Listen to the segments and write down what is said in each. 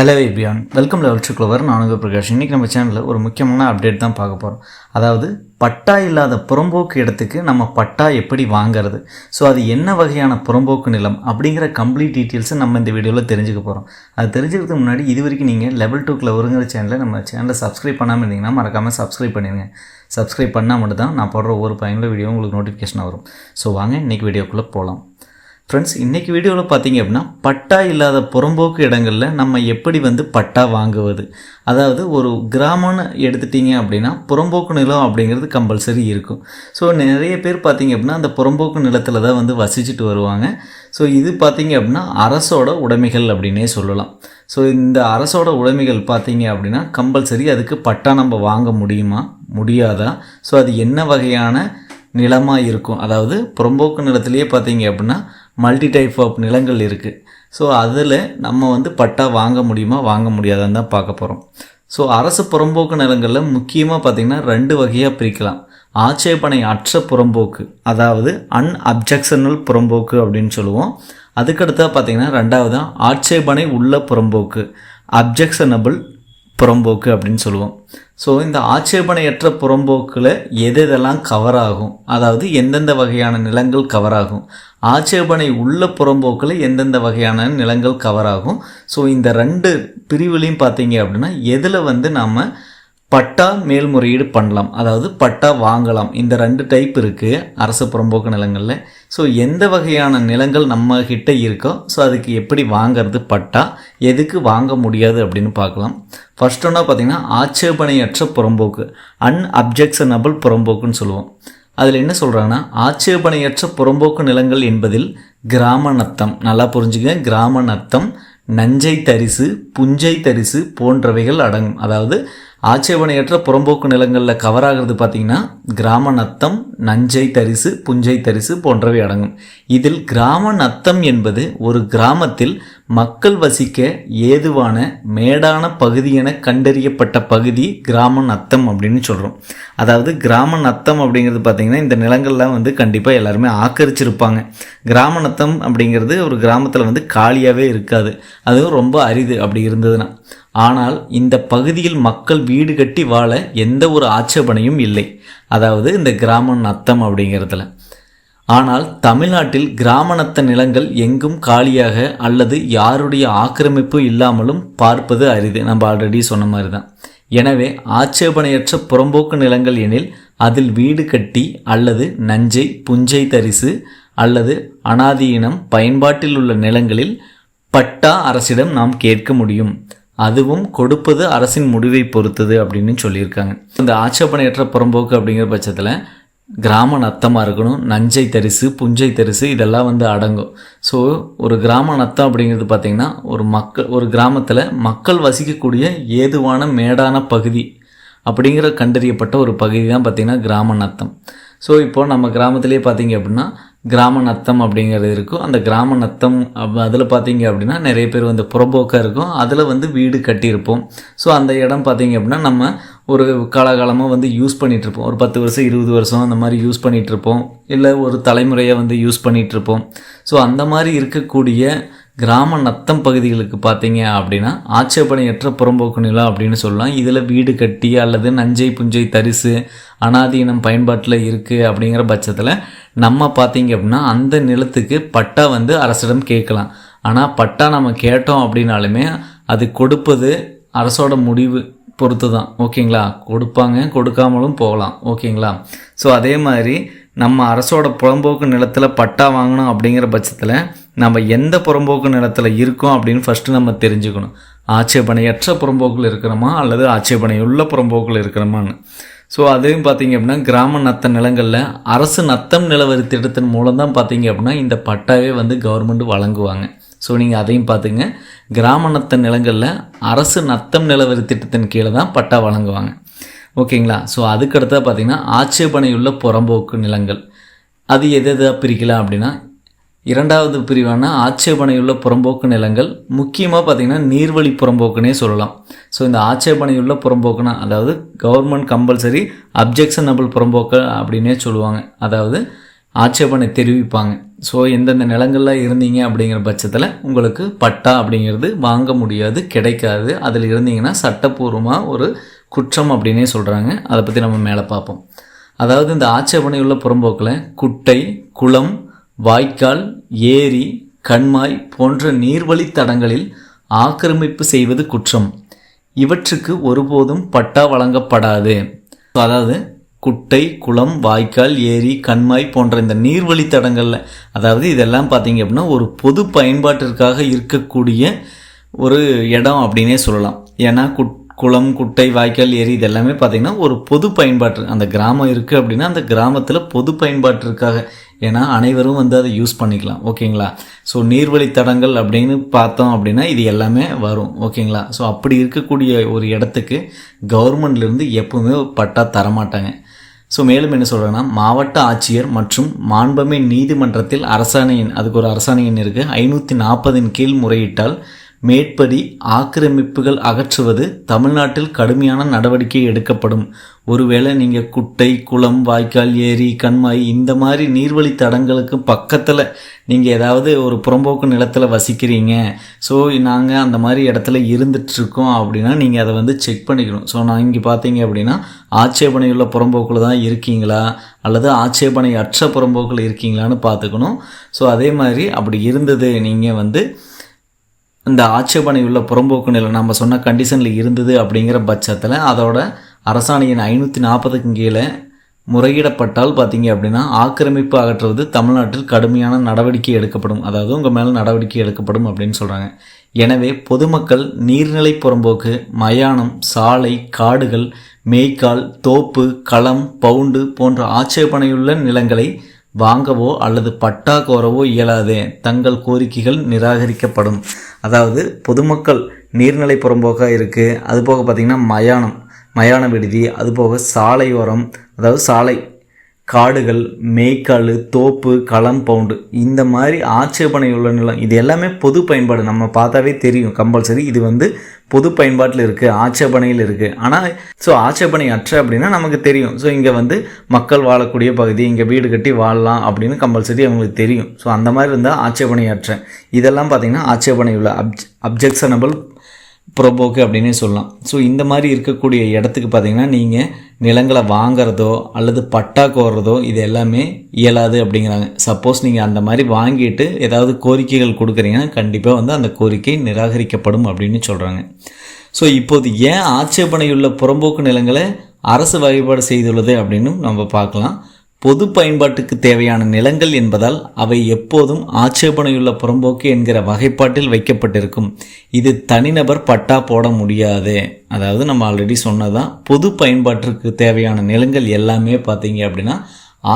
Hello everyone welcome லெவல் சுக்லவர் க்ளோவர் பிரகாஷ். இன்றைக்கி நம்ம சேனலில் ஒரு முக்கியமான அப்டேட் தான் பார்க்க போகிறோம் அதாவது பட்டா இல்லாத புறம்போக்கு இடத்துக்கு நம்ம பட்டா எப்படி வாங்கிறது? ஸோ அது என்ன வகையான புறம்போக்கு நிலம் அப்படிங்கிற கம்ப்ளீட் டீட்டெயில்ஸை நம்ம இந்த வீடியோவில் தெரிஞ்சுக்க போகிறோம் அது தெரிஞ்சுக்கிறதுக்கு முன்னாடி இது வரைக்கும் நீங்கள் லெவல் டூ க்ளவருங்கிற சேனலை நம்ம சேனலை சப்ஸ்கிரைப் பண்ணாமல் இருந்தீங்கன்னா மறக்காமல் சப்ஸ்கிரைப் பண்ணிடுங்க சப்ஸ்கிரைப் பண்ணால் மட்டும் தான் நான் போடுற ஒவ்வொரு பயனுள்ள வீடியோ உங்களுக்கு நோட்டிஃபிகேஷன் வரும். ஸோ வாங்க இன்றைக்கி வீடியோக்குள்ளே போகலாம் ஃப்ரெண்ட்ஸ் இன்றைக்கி வீடியோவில் பார்த்தீங்க அப்படின்னா பட்டா இல்லாத புறம்போக்கு இடங்களில் நம்ம எப்படி வந்து பட்டா வாங்குவது? அதாவது ஒரு கிராமம்னு எடுத்துட்டிங்க அப்படின்னா புறம்போக்கு நிலம் அப்படிங்கிறது கம்பல்சரி இருக்கும். ஸோ நிறைய பேர் பார்த்தீங்க அப்படின்னா அந்த புறம்போக்கு நிலத்தில் தான் வந்து வசிச்சுட்டு வருவாங்க. ஸோ இது பார்த்தீங்க அப்படின்னா அரசோட உடைமைகள் அப்படின்னே சொல்லலாம். ஸோ இந்த அரசோட உடைமைகள் பார்த்தீங்க அப்படின்னா கம்பல்சரி அதுக்கு பட்டா நம்ம வாங்க முடியுமா? முடியாதா? ஸோ அது என்ன வகையான நிலமாக இருக்கும்? அதாவது புறம்போக்கு நிலத்திலேயே பார்த்தீங்க அப்படின்னா மல்டி டைப் ஆஃப் நிலங்கள் இருக்குது ஸோ அதில் நம்ம வந்து பட்டா வாங்க முடியுமா வாங்க முடியாதான்னு தான் பார்க்க போகிறோம் ஸோ அரசு புறம்போக்கு நிலங்களில் முக்கியமாக பார்த்திங்கன்னா ரெண்டு வகையாக பிரிக்கலாம். ஆட்சேபனை அற்ற புறம்போக்கு அதாவது அன்அப்ஜெக்ஷனல் புறம்போக்கு அப்படின்னு சொல்லுவோம். அதுக்கடுத்தா பார்த்திங்கன்னா ரெண்டாவது ஆட்சேபனை உள்ள புறம்போக்கு அப்ஜெக்ஷனபிள் புறம்போக்கு அப்படின்னு சொல்லுவோம். ஸோ இந்த ஆட்சேபனையற்ற புறம்போக்கில் எது எதெல்லாம் கவர் ஆகும் அதாவது எந்தெந்த வகையான நிலங்கள் கவர் ஆகும் ஆட்சேபனை உள்ள புறம்போக்கில் எந்தெந்த வகையான நிலங்கள் கவர் ஆகும்? ஸோ இந்த ரெண்டு பிரிவுலையும் பார்த்தீங்க அப்படின்னா எதில் வந்து நம்ம பட்டா மேல்முறையீடு பண்ணலாம்? அதாவது பட்டா வாங்கலாம். இந்த ரெண்டு டைப் இருக்குது அரசு புறம்போக்கு நிலங்களில். ஸோ எந்த வகையான நிலங்கள் நம்ம கிட்ட இருக்கோ ஸோ அதுக்கு எப்படி வாங்கிறது பட்டா? எதுக்கு வாங்க முடியாது அப்படின்னு பார்க்கலாம். ஃபர்ஸ்ட் ஒன்றா பார்த்திங்கன்னா ஆட்சேபனையற்ற புறம்போக்கு அன்அப்ஜெக்ஷனபிள் புறம்போக்குன்னு சொல்லுவோம். அதில் என்ன சொல்கிறாங்கன்னா ஆட்சேபனையற்ற புறம்போக்கு நிலங்கள் என்பதில் கிராம நத்தம். நல்லா புரிஞ்சுங்க கிராம நத்தம் நஞ்சை தரிசு புஞ்சை தரிசு போன்றவைகள் அடங்கும். அதாவது ஆட்சேபனையற்ற புறம்போக்கு நிலங்களில் கவர் ஆகிறது பார்த்திங்கன்னா கிராம நத்தம் நஞ்சை தரிசு புஞ்சை தரிசு போன்றவை அடங்கும். இதில் கிராம நத்தம் என்பது ஒரு கிராமத்தில் மக்கள் வசிக்க ஏதுவான மேடான பகுதி என கண்டறியப்பட்ட பகுதி கிராம நத்தம் அப்படின்னு சொல்கிறோம் அதாவது கிராம நத்தம் அப்படிங்கிறது பார்த்திங்கன்னா இந்த நிலங்கள்லாம் வந்து கண்டிப்பாக எல்லாருமே ஆக்கரிச்சிருப்பாங்க கிராம நத்தம் அப்படிங்கிறது ஒரு கிராமத்தில் வந்து காலியாகவே இருக்காது. அதுவும் ரொம்ப அரிது அப்படி இருந்ததுன்னா. ஆனால் இந்த பகுதியில் மக்கள் வீடு கட்டி வாழ எந்த ஒரு ஆட்சேபனையும் இல்லை. அதாவது இந்த கிராம நத்தம் அப்படிங்கிறதுல. ஆனால் தமிழ்நாட்டில் கிராமணத்த நிலங்கள் எங்கும் காலியாக அல்லது யாருடைய ஆக்கிரமிப்பு இல்லாமலும் பார்ப்பது அரிது. நம்ம ஆல்ரெடி சொன்ன மாதிரி தான் எனவே ஆட்சேபனையற்ற புறம்போக்கு நிலங்கள் எனில் அதில் வீடு கட்டி அல்லது நஞ்சை புஞ்சை தரிசு அல்லது அனாதீனம் பயன்பாட்டில் உள்ள நிலங்களில் பட்டா அரசிடம் நாம் கேட்க முடியும். அதுவும் கொடுப்பது அரசின் முடிவை பொறுத்தது அப்படின்னு சொல்லியிருக்காங்க. இந்த ஆட்சேபனையற்ற புறம்போக்கு அப்படிங்கிற பட்சத்தில் கிராம நத்தமாக இருக்கணும் நஞ்சை தரிசு புஞ்சை தரிசு இதெல்லாம் வந்து அடங்கும். ஸோ ஒரு கிராம நத்தம் அப்படிங்கிறது பார்த்திங்கன்னா ஒரு மக்கள் ஒரு கிராமத்தில் மக்கள் வசிக்கக்கூடிய ஏதுவான மேடான பகுதி அப்படிங்கிற கண்டறியப்பட்ட ஒரு பகுதி தான் பார்த்திங்கன்னா கிராம நத்தம். ஸோ இப்போது நம்ம கிராமத்திலே பார்த்திங்க அப்படின்னா கிராம நத்தம் அப்படிங்கிறது இருக்கும். அந்த கிராம நத்தம் அதில் பார்த்தீங்க அப்படின்னா நிறைய பேர் வந்து புறம்போக்காக இருக்கும். அதில் வந்து வீடு கட்டியிருப்போம். ஸோ அந்த இடம் பார்த்தீங்க அப்படின்னா நம்ம ஒரு காலகாலமாக வந்து யூஸ் பண்ணிகிட்ருப்போம் ஒரு பத்து வருஷம் இருபது வருஷம் அந்த மாதிரி யூஸ் பண்ணிகிட்ருப்போம் இல்லை ஒரு தலைமுறையாக வந்து யூஸ் பண்ணிகிட்ருப்போம் ஸோ அந்த மாதிரி இருக்கக்கூடிய கிராம நத்தம் பகுதிகளுக்கு பார்த்தீங்க அப்படின்னா ஆட்சேபனையற்ற புறம்போக்கு நிலம் அப்படின்னு சொல்லலாம். இதில் வீடு கட்டி அல்லது நஞ்சை புஞ்சை தரிசு அனாதீனம் பயன்பாட்டில் இருக்குது அப்படிங்கிற பட்சத்தில் நம்ம பார்த்தீங்க அப்படின்னா அந்த நிலத்துக்கு பட்டா வந்து அரசிடம் கேட்கலாம். ஆனால் பட்டா நம்ம கேட்டோம் அப்படின்னாலுமே அது கொடுப்பது அரசோட முடிவு பொறுத்து தான் ஓகேங்களா? கொடுப்பாங்க கொடுக்காமலும் போகலாம். ஓகேங்களா? ஸோ அதே மாதிரி நம்ம அரசோட புறம்போக்கு நிலத்தில் பட்டா வாங்கணும் அப்படிங்கிற பட்சத்தில் நம்ம எந்த புறம்போக்கு நிலத்தில் இருக்கோம் அப்படின்னு ஃபஸ்ட்டு நம்ம தெரிஞ்சுக்கணும். ஆட்சேபனையற்ற புறம்போக்கில் இருக்கிறோமா அல்லது ஆட்சேபனையுள்ள புறம்போக்கில் இருக்கிறோமான்னு. ஸோ அதையும் பார்த்தீங்க அப்படின்னா கிராம நத்த நிலங்களில் அரசு நத்தம் நிலவரி திட்டத்தின் மூலம் தான் பார்த்தீங்க அப்படின்னா இந்த பட்டாவே வந்து கவர்மெண்ட் வழங்குவாங்க. ஸோ நீங்கள் அதையும் பார்த்துங்க கிராம நத்த நிலங்களில் அரசு நத்தம் நிலவரி திட்டத்தின் கீழே தான் பட்டா வழங்குவாங்க. ஓகேங்களா? ஸோ அதுக்கடுத்தா பார்த்தீங்கன்னா ஆட்சேபனையுள்ள புறம்போக்கு நிலங்கள். அது எது எதாக பிரிக்கலாம் அப்படின்னா இரண்டாவது பிரிவான ஆட்சேபனையுள்ள புறம்போக்கு நிலங்கள் முக்கியமாக பார்த்திங்கன்னா நீர்வழி புறம்போக்குனே சொல்லலாம். ஸோ இந்த ஆட்சேபனையுள்ள புறம்போக்குனா அதாவது கவர்மெண்ட் கம்பல்சரி அப்ஜெக்ஷனபிள் புறம்போக்கு அப்படின்னே சொல்லுவாங்க. அதாவது ஆட்சேபனை தெரிவிப்பாங்க. ஸோ எந்தெந்த நிலங்களில் இருந்தீங்க அப்படிங்கிற பட்சத்தில் உங்களுக்கு பட்டா அப்படிங்கிறது வாங்க முடியாது கிடைக்காது. அதில் இருந்தீங்கன்னா சட்டப்பூர்வமாக ஒரு குற்றம் அப்படின்னே சொல்கிறாங்க அதை பற்றி நம்ம மேலே பார்ப்போம். அதாவது இந்த ஆட்சேபனை உள்ள புறம்போக்கில் குட்டை குளம் வாய்க்கால் ஏரி கண்மாய் போன்ற நீர்வழித் தடங்களில் ஆக்கிரமிப்பு செய்வது குற்றம். இவற்றுக்கு ஒருபோதும் பட்டா வழங்கப்படாது. அதாவது குட்டை குளம் வாய்க்கால் ஏரி கண்மாய் போன்ற இந்த நீர்வழி தடங்களில் அதாவது இதெல்லாம் பார்த்தீங்க அப்படின்னா ஒரு பொது பயன்பாட்டிற்காக இருக்கக்கூடிய ஒரு இடம் அப்படின்னே சொல்லலாம். ஏன்னா குட் குளம் குட்டை வாய்க்கால் ஏரி இது எல்லாமே பார்த்திங்கன்னா ஒரு பொது பயன்பாட்டு அந்த கிராமம் இருக்குது அப்படின்னா அந்த கிராமத்தில் பொது பயன்பாட்டிற்காக. ஏன்னா அனைவரும் வந்து அதை யூஸ் பண்ணிக்கலாம். ஓகேங்களா? ஸோ நீர்வழி தடங்கள் அப்படின்னு பார்த்தோம் அப்படின்னா இது எல்லாமே வரும். ஓகேங்களா? ஸோ அப்படி இருக்கக்கூடிய ஒரு இடத்துக்கு கவர்மெண்ட்லேருந்து எப்போவுமே பட்டா தரமாட்டாங்க. ஸோ மேலும் என்ன சொல்கிறேன்னா மாவட்ட ஆட்சியர் மற்றும் மாண்பமை நீதிமன்றத்தில் அரசாணையின் அதுக்கு ஒரு அரசாணையின் இருக்குது ஐநூற்றி நாற்பதின் கீழ் முறையிட்டால் மேற்படி ஆக்கிரமிப்புகள் அகற்றுவது தமிழ்நாட்டில் கடுமையான நடவடிக்கை எடுக்கப்படும். ஒருவேளை நீங்கள் குட்டை குளம் வாய்க்கால் ஏரி கண்மாய் இந்த மாதிரி நீர்வழி தடங்களுக்கு பக்கத்தில் நீங்கள் ஏதாவது ஒரு புறம்போக்கு நிலத்தில் வசிக்கிறீங்க. ஸோ நாங்கள் அந்த மாதிரி இடத்துல இருந்துகிட்ருக்கோம் அப்படின்னா நீங்கள் அதை வந்து செக் பண்ணிக்கணும். ஸோ நான் இங்கே பார்த்தீங்க அப்படின்னா ஆட்சேபனையுள்ள புறம்போக்கில் தான் இருக்கீங்களா? அல்லது ஆட்சேபனை அற்ற புறம்போக்கில் இருக்கீங்களான்னு பார்த்துக்கணும் ஸோ அதே மாதிரி அப்படி இருந்தது நீங்கள் வந்து இந்த ஆட்சேபனை உள்ள புறம்போக்கு நிலம் நம்ம சொன்ன கண்டிஷனில் இருந்தது அப்படிங்கிற பட்சத்தில் அதோட அரசாணையின் ஐநூற்றி நாற்பதுக்கு கீழே முறையிடப்பட்டால் பார்த்தீங்க அப்படின்னா ஆக்கிரமிப்பு அகற்றுவது தமிழ்நாட்டில் கடுமையான நடவடிக்கை எடுக்கப்படும். அதாவது உங்கள் மேலே நடவடிக்கை எடுக்கப்படும் அப்படின்னு சொல்கிறாங்க எனவே பொதுமக்கள் நீர்நிலை புறம்போக்கு மயானம் சாலை காடுகள் மேய்க்கால் தோப்பு களம் பவுண்டு போன்ற ஆட்சேபனையுள்ள நிலங்களை வாங்கவோ அல்லது பட்டா கோரவோ இயலாது. தங்கள் கோரிக்கைகள் நிராகரிக்கப்படும். அதாவது பொதுமக்கள் நீர்நிலை புறம்போக்காக இருக்குது அதுபோக பார்த்திங்கன்னா மயானம். மயான விடுதி. அதுபோக சாலையோரம். அதாவது சாலை. காடுகள் மேய்க்கால் தோப்பு களம் பவுண்டு இந்த மாதிரி ஆட்சேபனை உள்ள நிலம் இது எல்லாமே பொது பயன்பாடு. நம்ம பார்த்தாவே தெரியும் கம்பல்சரி. இது வந்து பொது பயன்பாட்டில் இருக்குது ஆட்சேபனையில் இருக்குது ஆனால் ஸோ ஆட்சேபனை அற்ற அப்படின்னா நமக்கு தெரியும். ஸோ இங்கே வந்து மக்கள் வாழக்கூடிய பகுதி இங்கே வீடு கட்டி வாழலாம் அப்படின்னு கம்பல்சரி அவங்களுக்கு தெரியும். ஸோ அந்த மாதிரி இருந்தால் ஆட்சேபனை அற்ற. இதெல்லாம் பார்த்திங்கன்னா ஆட்சேபனை உள்ள அப்ஜ் அப்ஜெக்ஷனபிள் புறம்போக்கு அப்படின்னே சொல்லலாம். ஸோ இந்த மாதிரி இருக்கக்கூடிய இடத்துக்கு பார்த்தீங்கன்னா நீங்கள் நிலங்களை வாங்குறதோ அல்லது பட்டா கோர்றதோ இது எல்லாமே இயலாது அப்படிங்கிறாங்க. சப்போஸ் நீங்கள் அந்த மாதிரி வாங்கிட்டு ஏதாவது கோரிக்கைகள் கொடுக்குறீங்கன்னா கண்டிப்பாக வந்து அந்த கோரிக்கை நிராகரிக்கப்படும் அப்படின்னு சொல்கிறாங்க ஸோ இப்போது ஏன் ஆட்சேபனையுள்ள புறம்போக்கு நிலங்களை அரசு வழிபாடு செய்துள்ளது அப்படின்னு நம்ம பார்க்கலாம். பொது பயன்பாட்டுக்கு தேவையான நிலங்கள் என்பதால் அவை எப்போதும் ஆட்சேபனையுள்ள புறம்போக்கு என்கிற வகைப்பாட்டில் வைக்கப்பட்டிருக்கும். இது தனிநபர் பட்டா போட முடியாது. அதாவது நம்ம ஆல்ரெடி சொன்னதான் பொது பயன்பாட்டிற்கு தேவையான நிலங்கள் எல்லாமே பார்த்தீங்க அப்படின்னா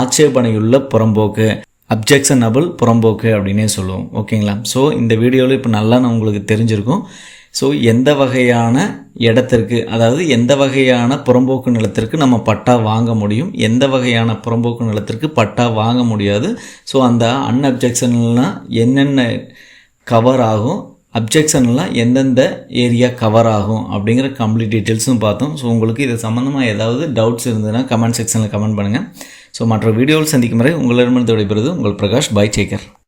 ஆட்சேபனையுள்ள புறம்போக்கு அப்ஜெக்ஷனபிள் புறம்போக்கு அப்படின்னே சொல்லுவோம். ஓகேங்களா ஸோ இந்த வீடியோவில் இப்போ நல்லா நான் உங்களுக்கு தெரிஞ்சிருக்கும். ஸோ எந்த வகையான இடத்திற்கு அதாவது எந்த வகையான புறம்போக்கு நிலத்திற்கு நம்ம பட்டா வாங்க முடியும்? எந்த வகையான புறம்போக்கு நிலத்திற்கு பட்டா வாங்க முடியாது? ஸோ அந்த அன்அப்ஜெக்ஷன்லாம் என்னென்ன கவர் ஆகும்? அப்ஜெக்ஷன்லாம் எந்தெந்த ஏரியா கவர் ஆகும்? அப்படிங்கிற கம்ப்ளீட் டீட்டெயில்ஸும் பார்த்தோம். ஸோ உங்களுக்கு இது சம்மந்தமாக ஏதாவது டவுட்ஸ் இருந்ததுன்னா கமெண்ட் செக்ஷனில் கமெண்ட் பண்ணுங்கள் ஸோ மற்ற வீடியோவில் சந்திக்கும் வரை உங்களிடமிருந்து விடைபெறுவது உங்கள் பிரகாஷ் பாய் சேகர்